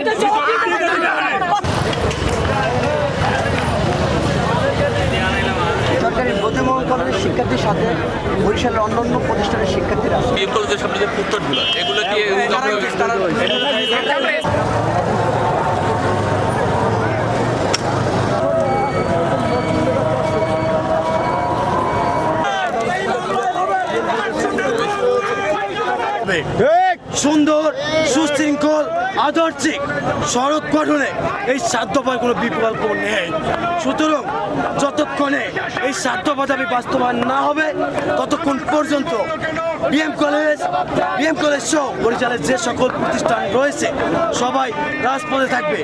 এটা জবাব দিতে সরকারি ব্রতমোহন কলেজের শিক্ষার্থীর সাথে বরিশালের অন্যান্য প্রতিষ্ঠানের শিক্ষার্থীরা আছে। কলেজের সামনে যে ফুটপাথগুলো এগুলো কি এক সুন্দর, সুশৃঙ্খল, আদর্শিক সড়ক গঠনে এই সাধ্যপায় কোনো বিকল্প নেই। সুতরাং যতক্ষণে এই দাবি বাস্তবায়ন না হবে, ততক্ষণ পর্যন্ত বিএম কলেজ বিএম কলেজ সহ পরিচালের যে সকল প্রতিষ্ঠান রয়েছে, সবাই রাজপথে থাকবে।